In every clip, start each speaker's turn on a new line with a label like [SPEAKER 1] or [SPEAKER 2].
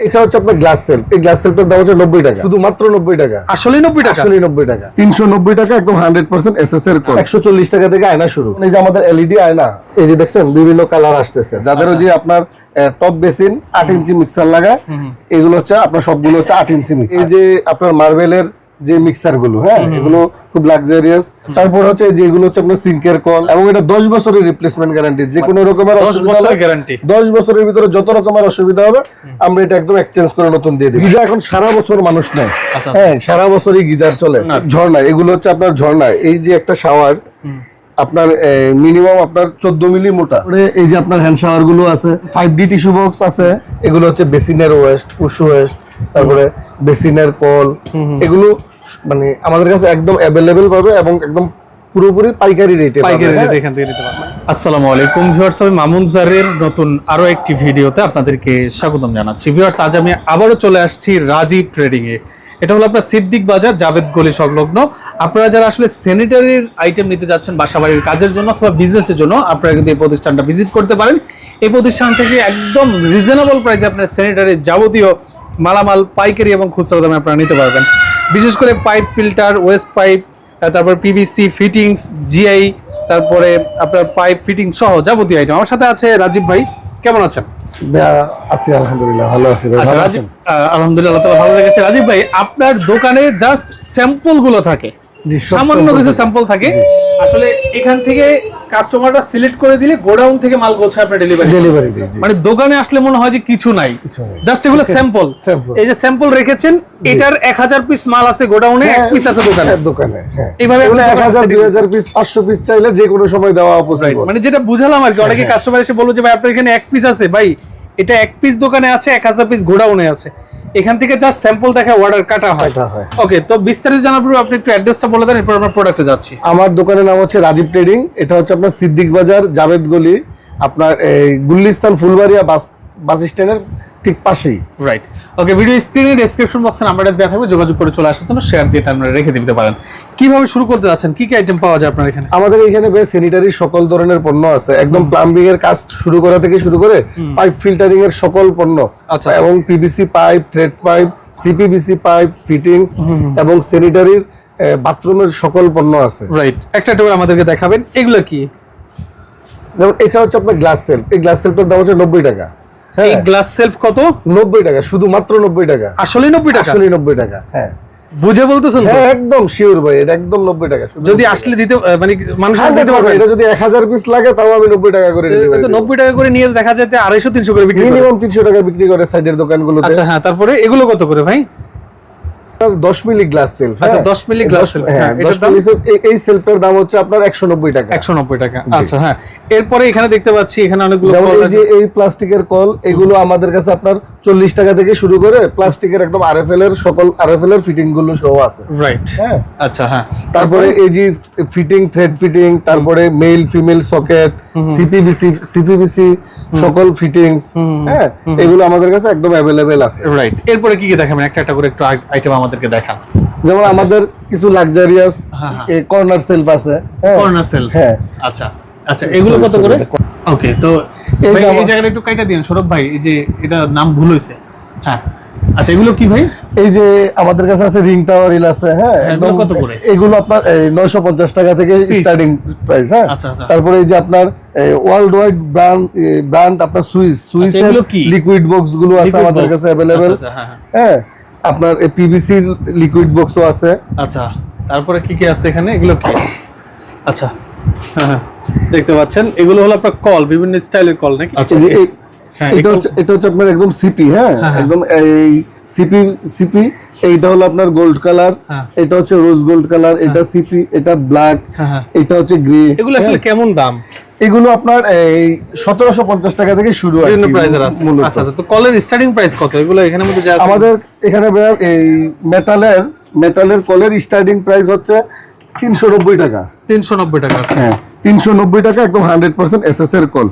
[SPEAKER 1] এটা হচ্ছে আপনার গ্লাস সেল এই গ্লাস সেলটার দাম হচ্ছে নব্বই টাকা। শুধু মাত্র নব্বই টাকা।
[SPEAKER 2] আসলে নব্বই টাকা?
[SPEAKER 1] আসলে নব্বই টাকা। তিনশো নব্বই টাকা একদম হান্ড্রেড পার্সেন্ট এস এস এর একশো চল্লিশ টাকা থেকে আয়না শুরু। এই যে আমাদের এলইডি আয়না এই যে দেখছেন বিভিন্ন কালার আসতেছে। যাদের
[SPEAKER 2] আচ্ছা।
[SPEAKER 1] যে আপনার টপ বেসিন আট ইঞ্চি মিক্সার লাগায় এগুলো হচ্ছে আপনার সবগুলো হচ্ছে আট ইঞ্চি মিক্সার এই যে আপনার মার্বেলের যে মিক্সারগুলো হ্যাঁ? এগুলো খুব লাক্সারিয়াস তারপর হচ্ছে এই যে এগুলো হচ্ছে আপনার সিঙ্কের কল এবং এটা দশ বছরের রিপ্লেসমেন্ট গ্যারান্টি যে কোনো রকমের
[SPEAKER 2] দশ বছরের গ্যারান্টি
[SPEAKER 1] দশ বছরের ভিতরে যত রকমের অসুবিধা হবে আমরা এটা একদম এক্সচেঞ্জ করে নতুন দিয়ে দিই গিজার এখন সারা বছর মানুষ নেয়।
[SPEAKER 2] আচ্ছা।
[SPEAKER 1] হ্যাঁ সারা বছরই গিজার চলে। ঝর্ণা এগুলো হচ্ছে আপনার ঝর্ণা। এই যে একটা শাওয়ার আপনার মিনিমাম আপনার চোদ্দ মিলি মোটা। এই যে আপনার হ্যান্ড শাওয়ারগুলো আছে ফাইভ ডি টিস্যু বক্স আছে। এগুলো হচ্ছে বেসিনের ওয়েস্ট পুশ ওয়েস্ট তারপরে বেসিনের কল এগুলো মানে আমাদের কাছে একদম অ্যাভেলেবেল পাবে এবং একদম পুরোপুরি পাইকারি রেটে
[SPEAKER 2] পাইকারি রেট এখান থেকে নিতে পারবেন। আসসালামু আলাইকুম ভিউয়ার্স আমি মামুন জারের নতুন আরও একটি ভিডিওতে আপনাদেরকে স্বাগতম জানাচ্ছি। ভিউয়ার্স আজ আমি আবারও চলে আসছি রাজীব ট্রেডিং এ। এটা হলো আপনার সিদ্দিক বাজার জাভেদ গলি সংলগ্ন। আপনারা যারা আসলে স্যানিটারির আইটেম নিতে যাচ্ছেন বাসাবাড়ির কাজের জন্য অথবা বিজনেসের জন্য আপনারা কিন্তু এই প্রতিষ্ঠানটা ভিজিট করতে পারেন। এই প্রতিষ্ঠান থেকে একদম রিজনেবল প্রাইসে আপনার স্যানিটারির যাবতীয় মালামাল পাইকারি এবং খুচরা দামে আপনারা নিতে পারবেন। বিশেষ করে পাইপ ফিল্টার ওয়েস্ট পাইপ তারপর পিভিসি ফিটিংস জিআই তারপরে আপনার পাইপ ফিটিং সহ যাবতীয় আইটেম আমার সাথে আছে রাজীব ভাই। কেমন আছেন?
[SPEAKER 1] আছি আলহামদুলিল্লাহ ভালো আছি ভাই
[SPEAKER 2] আচ্ছা আলহামদুলিল্লাহ আল্লাহ ভালো লেগেছে রাজীব ভাই আপনার দোকানে জাস্ট স্যাম্পলগুলো থাকে। সামান্য কিছু স্যাম্পল থাকে। আসলে এখান থেকে কাস্টমাররা সিলেক্ট করে দিলে গোডাউন থেকে মাল গোছায় আপনার ডেলিভারি
[SPEAKER 1] ডেলিভারি দিই
[SPEAKER 2] মানে দোকানে আসলে মনে হয় যে কিছু নাই। জাস্ট এগুলো স্যাম্পল এই যে স্যাম্পল রেখেছেন এটার এক হাজার পিস মাল আছে গোডাউনে এক পিস আছে দোকানে।
[SPEAKER 1] হ্যাঁ, দোকানে হ্যাঁ।
[SPEAKER 2] এইভাবে
[SPEAKER 1] এগুলো
[SPEAKER 2] আপনি
[SPEAKER 1] এক হাজার
[SPEAKER 2] setting
[SPEAKER 1] দুই হাজার পিস পাঁচশো পিস চাইলে যে কোনো সময় দেওয়া পসিবল
[SPEAKER 2] মানে যেটা বুঝালাম আর কি
[SPEAKER 1] হ্যাঁ,
[SPEAKER 2] অনেকে কাস্টমার এসে বলব যে ভাই আপনার এখানে এক পিস আছে। ভাই এটা এক পিস দোকানে আছে এক হাজার পিস গোডাউনে আছে। এখান থেকে জাস্ট স্যাম্পল দেখে অর্ডার কাটা হয়
[SPEAKER 1] হয়।
[SPEAKER 2] ওকে তো বিস্তারিত জানার পরে আপনি একটু অ্যাড্রেসটা বলে দেন এরপর আমরা প্রোডাক্টে যাচ্ছি
[SPEAKER 1] আমার দোকানের নাম হচ্ছে রাজীব ট্রেডিং এটা হচ্ছে আপনার সিদ্দিক বাজার জাভেদ গলি আপনার এই গুল্লিস্তান ফুলবাড়িয়া বাস বাস স্ট্যান্ডের ঠিক পাশেই।
[SPEAKER 2] রাইট ওকে ভিডিও স্ক্রিনে ডেসক্রিপশন বক্সে নাম্বারটা দেওয়া থাকবে যোগাযোগ করে চলে আসার জন্য শেয়ার দিয়ে আপনারা রেখে দিতে পারেন। কীভাবে শুরু করতে যাচ্ছেন? কি কি আইটেম পাওয়া যায় আপনার এখানে?
[SPEAKER 1] আমাদের এখানে বেশ স্যানিটারি সকল ধরনের পণ্য আছে। একদম প্লাম্বিং এর কাজ শুরু করা থেকে শুরু করে পাইপ ফিল্টারিং এর সকল পণ্য।
[SPEAKER 2] আচ্ছা।
[SPEAKER 1] এবং PVC pipe thread pipe CPVC pipe fittings এবং স্যানিটারির বাথরুমের সকল পণ্য আছে।
[SPEAKER 2] রাইট একটা একটা আমাদেরকে দেখাবেন। এগুলো কি?
[SPEAKER 1] যেমন এটা হচ্ছে আপনার গ্লাস সেল এই গ্লাস সেলটার দাম হচ্ছে নব্বই টাকা।
[SPEAKER 2] এই গ্লাস সেলফ কত?
[SPEAKER 1] নব্বই টাকা শুধু মাত্র নব্বই টাকা।
[SPEAKER 2] আসলে নব্বই টাকা?
[SPEAKER 1] আসলে নব্বই টাকা হ্যাঁ।
[SPEAKER 2] বুঝে বলতেছেন
[SPEAKER 1] হ্যাঁ একদম শিওর ভাই এটা একদম নব্বই টাকা
[SPEAKER 2] যদি আসলে দিতে মানে মানুষ
[SPEAKER 1] হ্যাঁ,
[SPEAKER 2] দিতে
[SPEAKER 1] পারবে এটা যদি এক হাজার পিস লাগে তাও আমি নব্বই টাকা করে
[SPEAKER 2] তো নব্বই টাকা করে নিয়ে দেখা যায় আড়াইশো তিনশো করে বিক্রি করে।
[SPEAKER 1] মিনিমাম তিনশো টাকা বিক্রি করে সাইডের দোকানগুলোতে।
[SPEAKER 2] আচ্ছা হ্যাঁ তারপরে এগুলো কত করে ভাই?
[SPEAKER 1] দশ মিলি গ্লাস সেল
[SPEAKER 2] আচ্ছা, 10 মিলি glass self, হ্যাঁ, এটার দাম?
[SPEAKER 1] এই সেলফের দাম হচ্ছে আপনার একশো নব্বই টাকা।
[SPEAKER 2] একশো নব্বই টাকা। আচ্ছা হ্যাঁ এরপরে এখানে দেখতে পাচ্ছি এখানে অনেকগুলো কল
[SPEAKER 1] এই যে এই প্লাস্টিকের কল এগুলো আমাদের কাছে আপনার চল্লিশ টাকা থেকে শুরু করে প্লাস্টিকের একদম আরএফএল এর সকল আরএফএল এর ফিটিংগুলো সহ আছে।
[SPEAKER 2] রাইট
[SPEAKER 1] হ্যাঁ?
[SPEAKER 2] আচ্ছা হ্যাঁ।
[SPEAKER 1] তারপরে এই যে ফিটিং থ্রেড ফিটিং তারপরে male female socket CPVC CPVC সকল ফিটিংস হ্যাঁ? এগুলো আমাদের কাছে একদম অ্যাভেলেবেল আছে।
[SPEAKER 2] রাইট এরপরে কি কি দেখাবেন? একটা একটা করে একটু আইটেম আমাদেরকে দেখান।
[SPEAKER 1] যেমন আমাদের কিছু লাক্সারিয়াস
[SPEAKER 2] হ্যাঁ, হ্যাঁ।
[SPEAKER 1] কর্নার সেলফ আছে হ্যাঁ।
[SPEAKER 2] কর্নার সেল
[SPEAKER 1] হ্যাঁ।
[SPEAKER 2] আচ্ছা। আচ্ছা এগুলো কত করে? ওকে তো
[SPEAKER 1] এই
[SPEAKER 2] জায়গাটা একটু কাইটা দিন সৌরভ ভাই এই যে এটা নাম ভুল হয়েছে হ্যাঁ। আচ্ছা এগুলো কি ভাই?
[SPEAKER 1] এই যে আমাদের কাছে আছে রিং টাওয়ার রিল আছে হ্যাঁ
[SPEAKER 2] এগুলো
[SPEAKER 1] একদম
[SPEAKER 2] কত করে?
[SPEAKER 1] এগুলো আপনার নয়শো পঞ্চাশ টাকা থেকে স্টার্টিং প্রাইস হ্যাঁ।
[SPEAKER 2] আচ্ছা, আচ্ছা।
[SPEAKER 1] তারপরে এই যে আপনার ওয়ার্ল্ড ওয়াইড ব্র্যান্ড ব্র্যান্ড আপনার সুইস সুইস
[SPEAKER 2] আচ্ছা, এগুলো কি?
[SPEAKER 1] লিকুইড বক্সগুলো আছে আমাদের কাছে
[SPEAKER 2] হ্যাঁ, হ্যাঁ।
[SPEAKER 1] হ্যাঁ। আপনার পিভিসি লিকুইড বক্সও আছে।
[SPEAKER 2] আচ্ছা তারপরে কি কি আছে এখানে? এগুলো কি? আচ্ছা হ্যাঁ হ্যাঁ দেখতে পাচ্ছেন। এগুলো হলো আপনার কল বিভিন্ন স্টাইলের কল নাকি?
[SPEAKER 1] এই-
[SPEAKER 2] হ্যাঁ,
[SPEAKER 1] এটা হচ্ছে এটা হচ্ছে আপনার একদম সিপি হ্যাঁ। একদম এই সিপি সিপি এইটা হলো আপনার গোল্ড কালার। এটা হচ্ছে রোজ গোল্ড কালার এটা সিপি এটা ব্ল্যাক। এটা হচ্ছে গ্রে
[SPEAKER 2] এগুলো আসলে কেমন দাম?
[SPEAKER 1] এগুলো আপনার এই সতেরোশো পঞ্চাশ টাকা থেকে শুরু
[SPEAKER 2] আছে। আচ্ছা আচ্ছা তো কলের স্টার্টিং প্রাইস কত? এগুলো এখানের মধ্যে যা
[SPEAKER 1] আমাদের এখানে এই মেটালের মেটালের কলের স্টার্টিং প্রাইস হচ্ছে তিনশো নব্বই টাকা।
[SPEAKER 2] তিনশো নব্বই টাকা।
[SPEAKER 1] হ্যাঁ তিনশো নব্বই টাকা একদম হান্ড্রেড পার্সেন্ট এস এস এর কল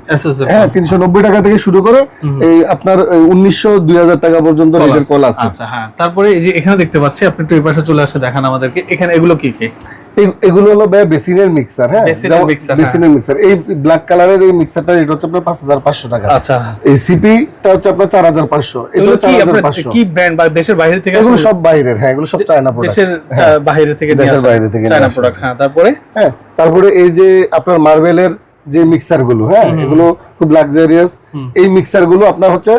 [SPEAKER 1] হ্যাঁ তিনশো নব্বই টাকা থেকে শুরু করে এই আপনার উনিশশো দুই হাজার টাকা পর্যন্ত রেটের কল আছে।
[SPEAKER 2] আচ্ছা হ্যাঁ তারপরে এই যে এখানে দেখতে পাচ্ছি আপনি একটু এই পাশে চলে আসে দেখান আমাদেরকে। এখানে এগুলো কি কি?
[SPEAKER 1] এগুলো হলো ভাই বেসিনের মিক্সার হ্যাঁ?
[SPEAKER 2] বেসিনের
[SPEAKER 1] মিক্সার এই ব্ল্যাক কালারের এই মিক্সারটা এটা হচ্ছে আপনার পাঁচ হাজার পাঁচশো টাকা।
[SPEAKER 2] আচ্ছা।
[SPEAKER 1] এই সিপিটা হচ্ছে আপনার এটা
[SPEAKER 2] কি ব্র্যান্ড বা দেশের বাইরে থেকে
[SPEAKER 1] এগুলো সব বাইরের হ্যাঁ এগুলো সব চায়না প্রোডাক্ট
[SPEAKER 2] দেশের বাইরে থেকে
[SPEAKER 1] দেশের বাইরে থেকে
[SPEAKER 2] চায়না প্রোডাক্ট হ্যাঁ তারপরে?
[SPEAKER 1] হ্যাঁ তারপরে এই যে আপনার মার্বেলের যে মিক্সারগুলো হ্যাঁ এগুলো খুব লাক্সারিয়াস এই মিক্সারগুলো আপনার হচ্ছে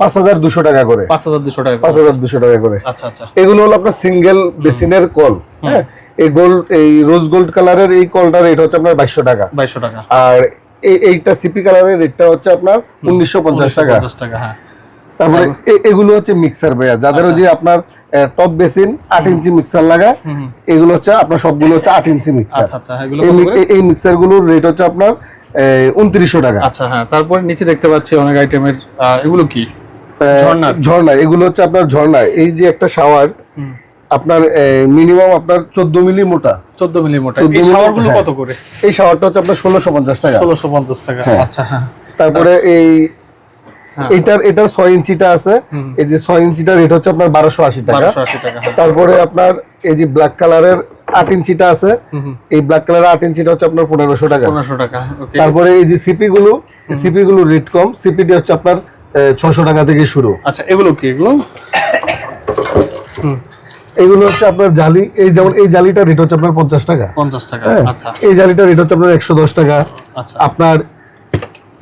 [SPEAKER 1] পাঁচ হাজার দুশো টাকা করে।
[SPEAKER 2] পাঁচ হাজার দুশো টাকা
[SPEAKER 1] পাঁচ হাজার দুশো টাকা করে।
[SPEAKER 2] আচ্ছা আচ্ছা।
[SPEAKER 1] এগুলো হলো আপনার সিঙ্গেল বেসিনের কল হ্যাঁ এই গোল্ড এই রোজ গোল্ড কালারের এই কলটার রেট হচ্ছে আপনার বাইশশো টাকা।
[SPEAKER 2] বাইশশো টাকা।
[SPEAKER 1] আর এই এইটা সিপি কালারের রেটটা হচ্ছে আপনার উনিশশো পঞ্চাশ টাকা।
[SPEAKER 2] টাকা হ্যাঁ।
[SPEAKER 1] তারপরে এগুলো হচ্ছে মিক্সার ভাইয়া। যাদের ওই যে আপনার টপ বেসিন আট ইঞ্চি মিক্সার লাগা এগুলো হচ্ছে আপনার সবগুলো হচ্ছে আট ইঞ্চি মিক্সার
[SPEAKER 2] আচ্ছা আচ্ছা?
[SPEAKER 1] এই- এই মিক্সারগুলোর রেট হচ্ছে আপনার উনত্রিশশো টাকা।
[SPEAKER 2] আচ্ছা হ্যাঁ তারপরে নিচে দেখতে পাচ্ছি অনেক আইটেমের এগুলো কি? ঝর্ণা।
[SPEAKER 1] ঝর্ণা এগুলো হচ্ছে আপনার ঝর্ণা। এই যে একটা শাওয়ার আপনার মিনিমাম আপনার চোদ্দ মিলি মোটা।
[SPEAKER 2] চোদ্দ মিলি মোটা। এই
[SPEAKER 1] হ্যাঁ।
[SPEAKER 2] কত করে?
[SPEAKER 1] এই শাওয়ারটা হচ্ছে আপনার ষোলোশো পঞ্চাশ টাকা।
[SPEAKER 2] ষোলোশো পঞ্চাশ টাকা। আচ্ছা হ্যাঁ।
[SPEAKER 1] তারপরে এই
[SPEAKER 2] হ্যাঁ।
[SPEAKER 1] এটার এটার ছয় ইঞ্চিটা আছে। এই যে ছয় ইঞ্চিটা রেট হচ্ছে আপনার বারোশো আশি টাকা।
[SPEAKER 2] বারোশো আশি টাকা হ্যাঁ।
[SPEAKER 1] তারপরে আপনার এই যে ব্ল্যাক কালারের আট ইঞ্চিটা আছে। এই ব্ল্যাক কালারের আট ইঞ্চিটা হচ্ছে আপনার পনেরোশো টাকা।
[SPEAKER 2] পনেরোশো টাকা ওকে
[SPEAKER 1] তারপরে এই যে সিপি গুলো সিপি গুলো রেট কম। সিপিটি হচ্ছে আপনার ছশো টাকা থেকে শুরু।
[SPEAKER 2] আচ্ছা এগুলো কি এগুলো?
[SPEAKER 1] এগুলো হচ্ছে আপনার জালি এই যেমন এই জালিটা রেট হচ্ছে আপনার পঞ্চাশ টাকা।
[SPEAKER 2] পঞ্চাশ টাকা
[SPEAKER 1] হ্যাঁ
[SPEAKER 2] আচ্ছা।
[SPEAKER 1] এই জালিটা রেট হচ্ছে আপনার একশো দশ টাকা।
[SPEAKER 2] আচ্ছা।
[SPEAKER 1] আপনার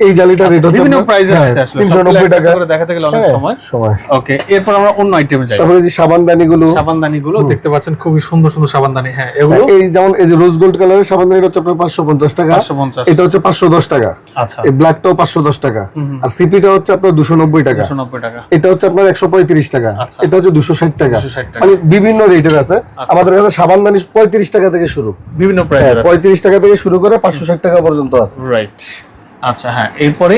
[SPEAKER 1] এই জালিটা রেট হচ্ছে
[SPEAKER 2] বিভিন্ন
[SPEAKER 1] হ্যাঁ,
[SPEAKER 2] আছে আসলে
[SPEAKER 1] তিনশো
[SPEAKER 2] সবগুলো
[SPEAKER 1] নব্বই
[SPEAKER 2] একটা
[SPEAKER 1] টাকা।
[SPEAKER 2] করে দেখাতে গেলে অনেক
[SPEAKER 1] হ্যাঁ,
[SPEAKER 2] সময়।
[SPEAKER 1] সময়।
[SPEAKER 2] ওকে এরপর আমরা অন্য আইটেমে যাই।
[SPEAKER 1] তারপরে যে সাবানদানি গুলো
[SPEAKER 2] সাবানদানি গুলো দেখতে পাচ্ছেন খুবই সুন্দর সুন্দর সাবানদানি। হ্যাঁ এগুলো?
[SPEAKER 1] এই যেমন এই যে রোজ গোল্ড কালারের সাবানদানি হচ্ছে আপনার পাঁচশো পঞ্চাশ টাকা।
[SPEAKER 2] 550
[SPEAKER 1] এটা হচ্ছে পাঁচশো দশ টাকা।
[SPEAKER 2] আচ্ছা।
[SPEAKER 1] এই ব্ল্যাকটাও পাঁচশো দশ টাকা। আর সিপিটা হচ্ছে আপনার দুশো নব্বই টাকা।
[SPEAKER 2] দুশো নব্বই টাকা।
[SPEAKER 1] এটা হচ্ছে আপনার একশো পঁয়ত্রিশ টাকা।
[SPEAKER 2] আচ্ছা।
[SPEAKER 1] এটা হচ্ছে দুশো ষাট টাকা।
[SPEAKER 2] 260 টাকা।
[SPEAKER 1] মানে বিভিন্ন রেটের আছে। আমাদের কাছে সাবানদানি পঁয়ত্রিশ টাকা থেকে শুরু।
[SPEAKER 2] বিভিন্ন
[SPEAKER 1] হ্যাঁ
[SPEAKER 2] প্রাইসের আছে।
[SPEAKER 1] পঁয়ত্রিশ টাকা থেকে শুরু করে পাঁচশো ষাট টাকা পর্যন্ত আছে।
[SPEAKER 2] রাইট আচ্ছা হ্যাঁ এরপরে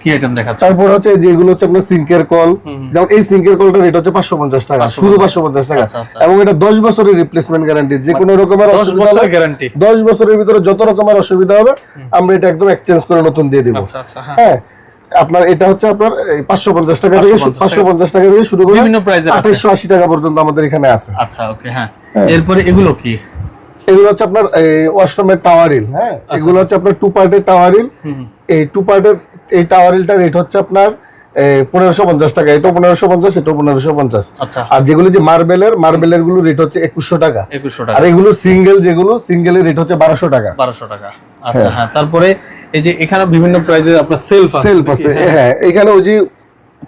[SPEAKER 2] কি আইটেম দেখাচ্ছে
[SPEAKER 1] তারপর হচ্ছে যেগুলো হচ্ছে আপনার সিঙ্কের কল। যেমন এই সিঙ্কের কলটার রেট হচ্ছে পাঁচশো পঞ্চাশ টাকা শুধু পাঁচশো পঞ্চাশ টাকা।
[SPEAKER 2] আচ্ছা, আচ্ছা।
[SPEAKER 1] এবং এটা দশ বছরের রিপ্লেসমেন্ট গ্যারান্টি যে কোনো রকমের
[SPEAKER 2] দশ
[SPEAKER 1] অসুবিধা
[SPEAKER 2] বছরের গ্যারান্টি
[SPEAKER 1] দশ বছরের ভিতরে যত রকমের অসুবিধা হবে আমরা এটা একদম এক্সচেঞ্জ করে নতুন দিয়ে দিব।
[SPEAKER 2] আচ্ছা আচ্ছা হ্যাঁ।
[SPEAKER 1] হ্যাঁ আপনার এটা হচ্ছে আপনার পাঁচশো পঞ্চাশ টাকা থেকে
[SPEAKER 2] 550
[SPEAKER 1] পাঁচশো পঞ্চাশ টাকা। থেকে শুরু করে
[SPEAKER 2] বিভিন্ন প্রাইসের আছে।
[SPEAKER 1] আঠাইশো আশি টাকা পর্যন্ত আমাদের এখানে আছে।
[SPEAKER 2] আচ্ছা ওকে হ্যাঁ। এরপরে এগুলো কি?
[SPEAKER 1] এগুলো হচ্ছে আপনার ওয়াশরুমের টাওয়ারিল হ্যাঁ?
[SPEAKER 2] আচ্ছা।
[SPEAKER 1] এগুলো হচ্ছে আপনার টু পার্টের টাওয়ারিল এই টু পার্টের এই টাওয়ারিলটার রেট হচ্ছে আপনার পনেরোশো পঞ্চাশ টাকা। এটাও পনেরোশো পঞ্চাশ এটাও পনেরোশো পঞ্চাশ।
[SPEAKER 2] আচ্ছা।
[SPEAKER 1] আর যেগুলো যে মার্বেলের মার্বেলেরগুলো রেট হচ্ছে একুশশো টাকা। আর এগুলো সিঙ্গেল যেগুলো সিঙ্গেলের রেট হচ্ছে বারোশো টাকা।
[SPEAKER 2] বারোশো টাকা। আচ্ছা হ্যাঁ তারপরে এই যে এখানে বিভিন্ন প্রাইসের আপনার সেলফ
[SPEAKER 1] সেলফ আছে হ্যাঁ। এখানে ওই যে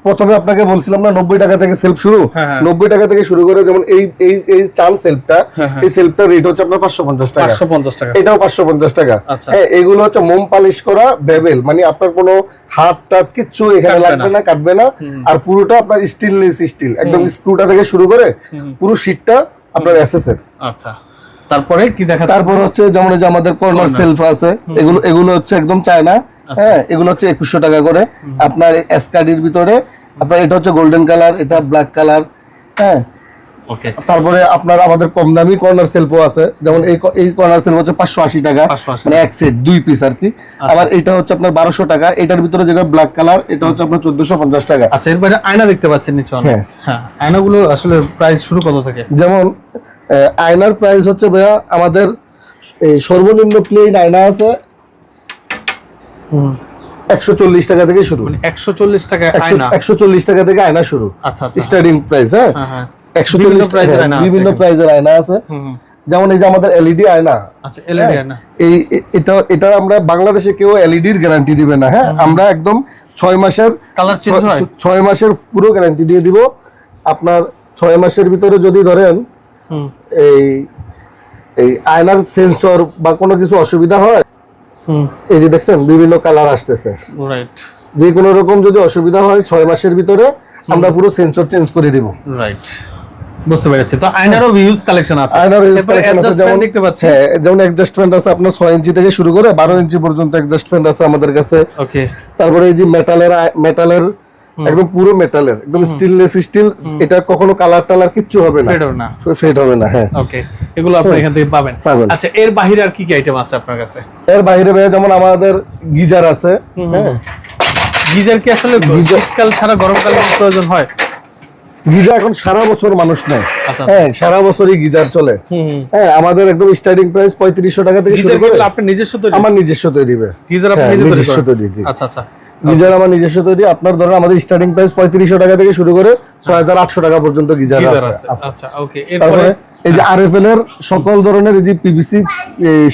[SPEAKER 1] প্রথমে আপনাকে বলছিলাম না নব্বই টাকা থেকে সেলফ শুরু?
[SPEAKER 2] হ্যাঁ, হ্যাঁ।
[SPEAKER 1] নব্বই টাকা থেকে শুরু করে যেমন এই এই এই চান সেলফটা এই সেলফটার রেট হচ্ছে আপনার পাঁচশো পঞ্চাশ টাকা।
[SPEAKER 2] পাঁচশো পঞ্চাশ টাকা।
[SPEAKER 1] এটাও পাঁচশো পঞ্চাশ টাকা।
[SPEAKER 2] আচ্ছা।
[SPEAKER 1] হ্যাঁ এগুলো হচ্ছে মোম পালিশ করা বেবেল মানে আপনার কোনো হাত টাত কিচ্ছু এখানে লাগবে না কাটবে না। আর পুরোটা আপনার স্টিললেস স্টিল একদম স্ক্রুটা থেকে শুরু করে পুরো শীটটা আপনার এসএস এর।
[SPEAKER 2] আচ্ছা। তারপরে কি দেখা
[SPEAKER 1] তারপর হচ্ছে যেমন যে আমাদের কর্নার সেলফ আছে এগুলো এগুলো হচ্ছে একদম চায়না। হ্যাঁ এগুলো হচ্ছে একুশশো টাকা করে। আপনার এসকাডির ভিতরে আপনার এটা হচ্ছে গোল্ডেন কালার এটা ব্ল্যাক কালার হ্যাঁ।
[SPEAKER 2] ওকে
[SPEAKER 1] তারপরে আপনার আমাদের কম দামি কর্নার সেলফও আছে। যেমন এই কর্নার সেলফ হচ্ছে পাঁচশো আশি টাকা। মানে এক সেট দুই পিস আর কি।
[SPEAKER 2] আচ্ছা।
[SPEAKER 1] আবার এটা হচ্ছে আপনার বারোশো টাকা। এটার ভিতরে যেটা ব্ল্যাক কালার এটা হচ্ছে আপনার চোদ্দশো পঞ্চাশ টাকা।
[SPEAKER 2] আচ্ছা এরপরে আয়না দেখতে পাচ্ছেন নিচে
[SPEAKER 1] হ্যাঁ।
[SPEAKER 2] হ্যাঁ আয়নাগুলো আসলে প্রাইস শুরু কত থেকে?
[SPEAKER 1] যেমন আয়নার প্রাইস হচ্ছে ভাইয়া আমাদের এই সর্বনিম্ন প্লেন আয়না আছে একশো চল্লিশ টাকা থেকে শুরু।
[SPEAKER 2] মানে একশো চল্লিশ টাকা
[SPEAKER 1] একশো- চল্লিশ টাকা থেকে আয়না শুরু।
[SPEAKER 2] আচ্ছা আচ্ছা।
[SPEAKER 1] স্টার্টিং প্রাইস হ্যাঁ?
[SPEAKER 2] হ্যাঁ হ্যাঁ।
[SPEAKER 1] একশো চল্লিশ বিভিন্ন প্রাইজের আয়না আছে। যেমন এই যে আমাদের এলইডি আয়না।
[SPEAKER 2] আচ্ছা এলইডি আয়না।
[SPEAKER 1] এই এটা এটা আমরা বাংলাদেশে কেউ এলইডির গ্যারান্টি দিবে না হ্যাঁ? আমরা একদম ছয় মাসের
[SPEAKER 2] কালার চেঞ্জ
[SPEAKER 1] ছয়-
[SPEAKER 2] হয়?
[SPEAKER 1] ছয় মাসের পুরো গ্যারান্টি দিয়ে দিব। আপনার ছয় মাসের ভিতরে যদি ধরেন
[SPEAKER 2] হুম।
[SPEAKER 1] এই এই আয়নার সেন্সর বা কোনো কিছু অসুবিধা হয় এই যে দেখছেন বিভিন্ন কালার আসতেছে।
[SPEAKER 2] রাইট
[SPEAKER 1] যে কোনো রকম যদি অসুবিধা হয় ছয় মাসের ভিতরে আমরা পুরো সেন্সর চেঞ্জ করে দিব।
[SPEAKER 2] রাইট বুঝতে পেরেছি। তো আয়নারও ভিউজ কালেকশন আছে।
[SPEAKER 1] যেমন-
[SPEAKER 2] দেখতে
[SPEAKER 1] হ্যাঁ যেমন অ্যাডজাস্টমেন্ট আছে আপনার ছয় ইঞ্চি থেকে শুরু করে বারো ইঞ্চি পর্যন্ত অ্যাডজাস্টমেন্ট আছে আমাদের কাছে।
[SPEAKER 2] ওকে
[SPEAKER 1] তারপরে এই যে মেটালের মেটালের একদম পুরো মেটালের একদম স্টিললেস স্টিল এটা কখনো কালার টালার কিচ্ছু হবে না।
[SPEAKER 2] ফেড হবে না
[SPEAKER 1] ফেড হবে না হ্যাঁ।
[SPEAKER 2] ওকে এগুলো আপনি এখান থেকে পাবেন।
[SPEAKER 1] পাবেন।
[SPEAKER 2] আচ্ছা এর বাইরে আর কি কি আইটেম আছে আপনার কাছে?
[SPEAKER 1] এর বাইরে ভাইয়া যেমন আমাদের গিজার আছে হ্যাঁ।
[SPEAKER 2] গিজার কি আসলে শীতকাল ছাড়া গরমকালে প্রয়োজন হয়?
[SPEAKER 1] গিজার এখন সারা বছর মানুষ নেয়।
[SPEAKER 2] আচ্ছা।
[SPEAKER 1] হ্যাঁ সারা বছরই গিজার চলে। হ্যাঁ আমাদের একদম স্টার্টিং প্রাইস পঁয়ত্রিশশো টাকা থেকে শুরু করে
[SPEAKER 2] আপনি নিজস্ব তৈরি?
[SPEAKER 1] আমার নিজস্ব তৈরি হবে
[SPEAKER 2] গিজার আপনি
[SPEAKER 1] হ্যাঁ, নিজস্ব তৈরি,
[SPEAKER 2] আচ্ছা আচ্ছা।
[SPEAKER 1] গিজার আমার নিজস্ব তৈরি। আপনার ধরেন আমাদের স্টার্টিং প্রাইস পঁয়ত্রিশশো টাকা থেকে শুরু করে ছয় হাজার আটশো টাকা পর্যন্ত গিজার আছে।
[SPEAKER 2] আচ্ছা
[SPEAKER 1] তারপরে এই যে আরএফএল এর সকল ধরনের এই যে পিভিসি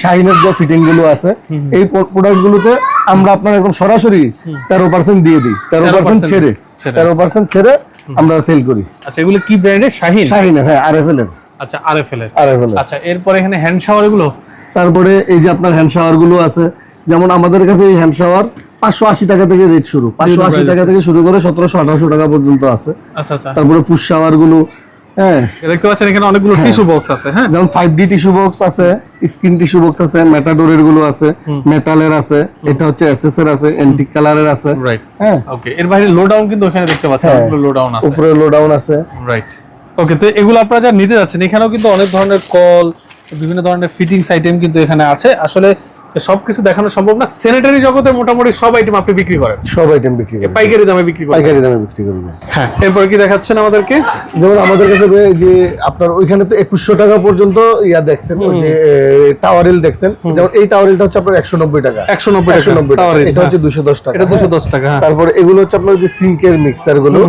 [SPEAKER 1] শাহিনের যে ফিটিংগুলো আছে এই প্রোডাক্ট গুলোতে আমরা আপনার একদম সরাসরি তেরো পার্সেন্ট দিয়ে দিই। তেরো পার্সেন্ট ছেড়ে।
[SPEAKER 2] ছেড়ে,
[SPEAKER 1] তেরো পার্সেন্ট ছেড়ে আমরা সেল করি।
[SPEAKER 2] আচ্ছা এগুলো কি ব্র্যান্ডের শাহিন?
[SPEAKER 1] শাহিনের হ্যাঁ আরএফএল এর।
[SPEAKER 2] আচ্ছা আরএফএল এর।
[SPEAKER 1] আরএফএল এর।
[SPEAKER 2] আচ্ছা এরপরে এখানে হ্যান্ড শাওয়ারগুলো
[SPEAKER 1] তারপরে এই যে আপনার হ্যান্ড শাওয়ারগুলো আছে যেমন আমাদের কাছে এই হ্যান্ড শাওয়ার পাঁচশো আশি টাকা থেকে রেট শুরু। পাঁচশো আশি টাকা থেকে শুরু করে সতেরোশো আঠারোশো টাকা পর্যন্ত আছে।
[SPEAKER 2] আচ্ছা আচ্ছা।
[SPEAKER 1] তারপরে পুশ শাওয়ারগুলো হ্যাঁ।
[SPEAKER 2] দেখতে পাচ্ছেন এখানে অনেকগুলো টিস্যু বক্স আছে হ্যাঁ?
[SPEAKER 1] যেমন ফাইভ ডি টিস্যু বক্স আছে টিস্যু বক্স আছে মেটাডোরেরগুলো আছে মেটালের আছে এটা হচ্ছে এসএস এর আছে কালারের আছে।
[SPEAKER 2] রাইট
[SPEAKER 1] হ্যাঁ।
[SPEAKER 2] ওকে এর বাইরে লো ডাউন কিন্তু এখানে দেখতে পাচ্ছেন
[SPEAKER 1] হ্যাঁ।
[SPEAKER 2] লো ডাউন আছে।
[SPEAKER 1] উপরে লো ডাউন আছে।
[SPEAKER 2] রাইট ওকে তো এগুলো আপনারা যা নিতে যাচ্ছেন এখানেও কিন্তু অনেক ধরনের কল বিভিন্ন ধরনের ফিটিংস আইটেম কিন্তু এখানে আছে। আসলে সবকিছু দেখানো সম্ভব না। স্যানিটারি জগতে মোটামুটি সব আইটেম আপনি বিক্রি করেন।
[SPEAKER 1] সব আইটেম বিক্রি করি
[SPEAKER 2] পাইকারি দামে বিক্রি করেন।
[SPEAKER 1] পাইকারি দামে বিক্রি করব
[SPEAKER 2] হ্যাঁ এরপর কি দেখাচ্ছেন আমাদেরকে?
[SPEAKER 1] যেমন আমাদের কাছে যে আপনার ওইখানে তো একুশশো টাকা পর্যন্ত ইয়া দেখছেন ওই যে টাওয়ারেল দেখছেন। যেমন এই টাওয়ারেলটা হচ্ছে আপনার একশো নব্বই টাকা।
[SPEAKER 2] একশো নব্বই
[SPEAKER 1] একশো নব্বই টাকা। এটা হচ্ছে দুশো দশ টাকা।
[SPEAKER 2] এটা দুশো দশ টাকা হ্যাঁ।
[SPEAKER 1] তারপরে এগুলো হচ্ছে আপনার যে সিঙ্কের মিক্সারগুলো।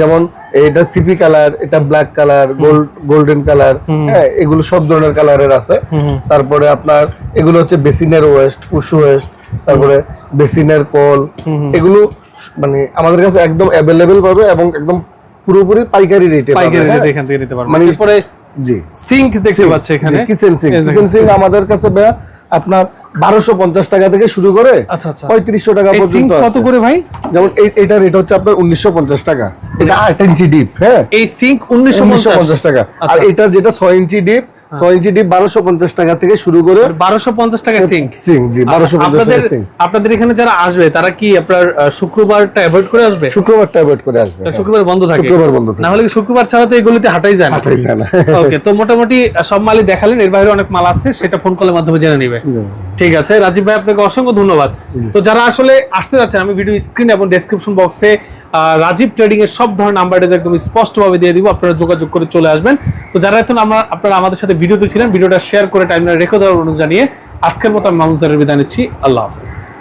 [SPEAKER 1] যেমন এটা সিপি কালার এটা black colour gold golden colour হ্যাঁ এগুলো সব ধরনের কালারের আছে। তারপরে আপনার এগুলো হচ্ছে বেসিনের ওয়েস্ট পুশু ওয়েস্ট তারপরে বেসিনের কল। এগুলো মানে আমাদের কাছে একদম অ্যাভেলেবেল পাবে এবং একদম পুরোপুরি পাইকারি রেটে
[SPEAKER 2] পাইকারি রেটে এখান থেকে নিতে পারবেন
[SPEAKER 1] মানে জি।
[SPEAKER 2] সিঙ্ক দেখতে পাচ্ছি এখানে।
[SPEAKER 1] কিচেন সিঙ্ক কিচেন সিঙ্ক আমাদের কাছে আপনার বারোশো পঞ্চাশ টাকা থেকে শুরু করে
[SPEAKER 2] আচ্ছা আচ্ছা।
[SPEAKER 1] পঁয়ত্রিশশো টাকা পর্যন্ত
[SPEAKER 2] কত করে ভাই?
[SPEAKER 1] যেমন এটা রেট হচ্ছে আপনার উনিশশো পঞ্চাশ টাকা। এটা আট ইঞ্চি ডিপ হ্যাঁ।
[SPEAKER 2] এই সিঙ্ক উনিশশো
[SPEAKER 1] উনিশশো পঞ্চাশ টাকা। আর এটা যেটা ছয় ইঞ্চি ডিপ ছয় ইঞ্চি ডিপ বারোশো পঞ্চাশ টাকা থেকে শুরু করে
[SPEAKER 2] বারোশো পঞ্চাশ টাকা সিঙ্ক
[SPEAKER 1] সিং জি বারোশো পঞ্চাশ টাকা সিং।
[SPEAKER 2] আপনাদের এখানে যারা আসবে তারা কি আপনার শুক্রবারটা অ্যাভয়েড করে আসবে?
[SPEAKER 1] শুক্রবারটা অ্যাভয়েড করে আসবে
[SPEAKER 2] শুক্রবার বন্ধ থাকে।
[SPEAKER 1] শুক্রবার বন্ধ থাকে।
[SPEAKER 2] না শুক্রবার ছাড়া তো এগুলিতে হাঁটাই যায় না?
[SPEAKER 1] হাঁটাই যায় না।
[SPEAKER 2] ওকে তো মোটামুটি সব মালই দেখালেন এর বাইরে অনেক মাল আছে সেটা ফোন কলের মাধ্যমে জেনে নিবে। ঠিক আছে রাজীব ভাই আপনাকে অসংখ্য ধন্যবাদ। তো যারা আসলে আসতে যাচ্ছেন আমি ভিডিও স্ক্রিন এবং ডেসক্রিপশন বক্সে রাজীব ট্রেডিং এর সব ধরনের নাম্বার একদম স্পষ্টভাবে দিয়ে দিব, আপনারা যোগাযোগ করে চলে আসবেন। তো যারা এখন আমরা, আপনারা আমাদের সাথে ভিডিওতে ছিলেন ভিডিওটা শেয়ার করে টাইমলাইন রেখে দেওয়ার অনুরোধ জানিয়ে আজকের মতো আমি মামুজারের বিদায় নিচ্ছি। আল্লাহ হাফিজ।